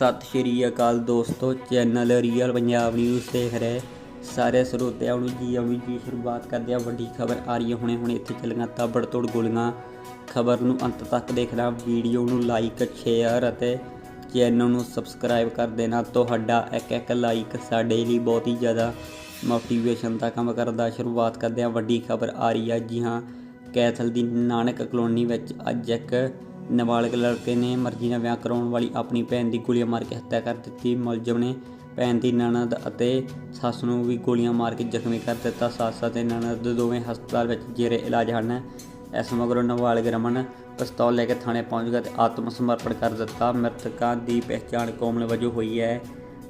ਸਤਿ ਸ਼੍ਰੀ ਅਕਾਲ ਦੋਸਤੋ, channel real Punjab news ਦੇਖ ਰਹੇ ਸਾਰੇ ਸਰੋਤਿਆਂ ਨੂੰ ਜੀ ਆਉਣੀ ਜੀ, ਸ਼ੁਰੂਆਤ ਕਰਦੇ ਆ ਵੱਡੀ ਖਬਰ ਆ ਰਹੀ ਹੈ ਹੁਣੇ ਹੁਣੇ ਇੱਥੇ ਚੱਲੀਆਂ ਤਾਬੜਤੋੜ ਗੋਲੀਆਂ। ਖਬਰ ਨੂੰ ਅੰਤ ਤੱਕ ਦੇਖਣਾ, ਵੀਡੀਓ ਨੂੰ ਲਾਈਕ ਸ਼ੇਅਰ ਅਤੇ ਚੈਨਲ ਨੂੰ ਸਬਸਕ੍ਰਾਈਬ ਕਰ ਦੇਣਾ। ਤੁਹਾਡਾ ਇੱਕ ਇੱਕ ਲਾਈਕ ਸਾਡੇ ਲਈ ਬਹੁਤ ਹੀ ਜ਼ਿਆਦਾ ਮੋਟੀਵੇਸ਼ਨ ਦਾ ਕੰਮ ਕਰਦਾ। ਸ਼ੁਰੂਆਤ ਕਰਦੇ ਆ ਵੱਡੀ ਖਬਰ ਆ ਰਹੀ ਹੈ ਜੀ ਹਾਂ, ਕੈਥਲ ਦੀ ਨਾਨਕ ਕਲੋਨੀ ਵਿੱਚ ਅੱਜ ਇੱਕ ਨਾਬਾਲਗ ਲੜਕੇ ਨੇ ਮਰਜ਼ੀ ਨਾਲ ਵਿਆਹ ਕਰਾਉਣ ਵਾਲੀ ਆਪਣੀ ਭੈਣ ਦੀ ਗੋਲੀਆਂ ਮਾਰ ਕੇ ਹੱਤਿਆ ਕਰ ਦਿੱਤੀ। ਮੁਲਜ਼ਮ ਨੇ ਭੈਣ ਦੀ ਨਣਦ ਅਤੇ ਸੱਸ ਨੂੰ ਵੀ ਗੋਲੀਆਂ ਮਾਰ ਕੇ ਜ਼ਖਮੀ ਕਰ ਦਿੱਤਾ। ਸੱਸ ਅਤੇ ਨਣਦ ਦੋਵੇਂ ਹਸਪਤਾਲ ਵਿੱਚ ਜੇਰੇ ਇਲਾਜ ਹਨ। ਇਸ ਮਗਰੋਂ ਨਾਬਾਲਗ ਰਮਨ ਪਿਸਤੌਲ ਲੈ ਕੇ ਥਾਣੇ ਪਹੁੰਚ ਗਿਆ ਤੇ ਆਤਮ ਸਮਰਪਣ ਕਰ ਦਿੱਤਾ। ਮ੍ਰਿਤਕਾਂ ਦੀ ਪਹਿਚਾਣ ਕੋਮਲ ਵਜੋਂ ਹੋਈ ਹੈ।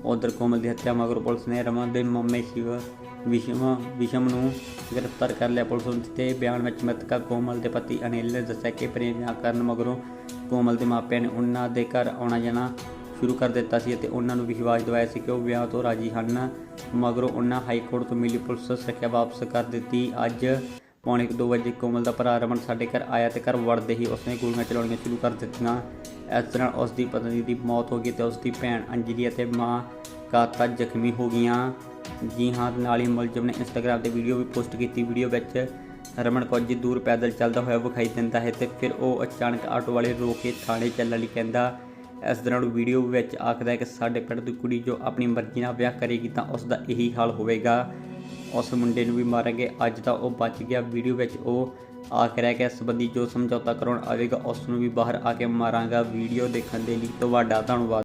ਉਧਰ ਕੋਮਲ ਦੀ ਹੱਤਿਆ ਮਗਰੋਂ ਪੁਲਿਸ ਨੇ ਰਮਨ ਦੇ ਮੰਮੇ ਸ਼ਿਵ ਵਿਸ਼ਮ ਵਿਸ਼ਮ ਨੂੰ ਗ੍ਰਿਫਤਾਰ ਕਰ ਲਿਆ। ਪੁਲਿਸ ਨੇ ਦਿੱਤੇ ਬਿਆਨ ਵਿੱਚ ਮ੍ਰਿਤਕਾ ਕੋਮਲ ਦੇ ਪਤੀ ਅਨਿਲ ਨੇ ਦੱਸਿਆ ਕਿ ਪ੍ਰੇਮ ਵਿਆਹ ਕਰਨ ਮਗਰੋਂ ਕੋਮਲ ਦੇ ਮਾਪਿਆਂ ਨੇ ਉਹਨਾਂ ਦੇ ਘਰ ਆਉਣਾ ਜਾਣਾ ਸ਼ੁਰੂ ਕਰ ਦਿੱਤਾ ਸੀ ਅਤੇ ਉਹਨਾਂ ਨੂੰ ਵਿਸ਼ਵਾਸ ਦਿਵਾਇਆ ਸੀ ਕਿ ਉਹ ਵਿਆਹ ਤੋਂ ਰਾਜੀ ਹਨ। ਮਗਰੋਂ ਉਹਨਾਂ ਹਾਈ ਕੋਰਟ ਤੋਂ ਮਿਲੀ ਪੁਲਿਸ ਸੁਰੱਖਿਆ ਵਾਪਸ ਕਰ ਦਿੱਤੀ। ਅੱਜ ਪੌਣੇ 2 ਵਜੇ ਕੋਮਲ ਦਾ ਭਰਾ ਰਮਨ ਸਾਡੇ ਘਰ ਆਇਆ ਤੇ ਘਰ ਵੜਦੇ ਹੀ ਉਸਨੇ ਗੋਲੀਆਂ ਚਲਾਉਣੀਆਂ ਸ਼ੁਰੂ ਕਰ ਦਿੱਤੀਆਂ। ਇਸ ਤਰ੍ਹਾਂ ਉਸ ਦੀ ਪਤਨੀ ਦੀ ਮੌਤ ਹੋ ਗਈ ਤੇ ਉਸ ਦੀ ਭੈਣ ਅੰਜਲੀ ਅਤੇ ਮਾਂ ਕਾਤਾ ਜ਼ਖਮੀ ਹੋ ਗਈਆਂ। ਜੀ ਹਾਂ, ਨਾਲ ਹੀ ਮੁਲਜ਼ਮ ਨੇ ਇੰਸਟਾਗ੍ਰam ਤੇ ਵੀਡੀਓ ਵੀ ਪੋਸਟ ਕੀਤੀ। ਵੀਡੀਓ ਵਿੱਚ ਰਮਨ ਕੁਝ ਦੂਰ ਪੈਦਲ ਚੱਲਦਾ ਹੋਇਆ ਵਿਖਾਈ ਦਿੰਦਾ ਹੈ ਤੇ ਫਿਰ ਉਹ ਅਚਾਨਕ ਆਟੋ ਵਾਲੇ ਰੋਕ ਕੇ ਥਾਣੇ ਚੱਲਣ ਲਈ ਕਹਿੰਦਾ, ਇਸ ਦੌਰਾਨ ਵੀਡੀਓ ਵਿੱਚ ਆਖਦਾ ਹੈ ਕਿ ਸਾਡੇ ਪਿੰਡ ਦੀ ਕੁੜੀ ਜੋ ਆਪਣੀ ਮਰਜ਼ੀ ਨਾਲ ਵਿਆਹ ਕਰੇਗੀ ਤਾਂ ਉਸ ਦਾ ਇਹੀ ਹਾਲ ਹੋਵੇਗਾ। ਉਸ ਮੁੰਡੇ ਨੂੰ ਵੀ ਮਾਰਾਂਗੇ। ਅੱਜ ਤਾਂ ਉਹ ਬਚ ਗਿਆ। ਵੀਡੀਓ ਵਿੱਚ ਉਹ ਆਖ ਰਿਹਾ ਕਿ ਇਸ ਸੰਬੰਧੀ ਜੋ ਸਮਝੌਤਾ ਕਰਾਉਣ ਆਵੇਗਾ, ਉਸ ਨੂੰ ਵੀ ਬਾਹਰ ਆ ਕੇ ਮਾਰਾਂਗਾ। ਵੀਡੀਓ ਦੇਖਣ ਦੇ ਲਈ ਤੁਹਾਡਾ ਧੰਨਵਾਦ।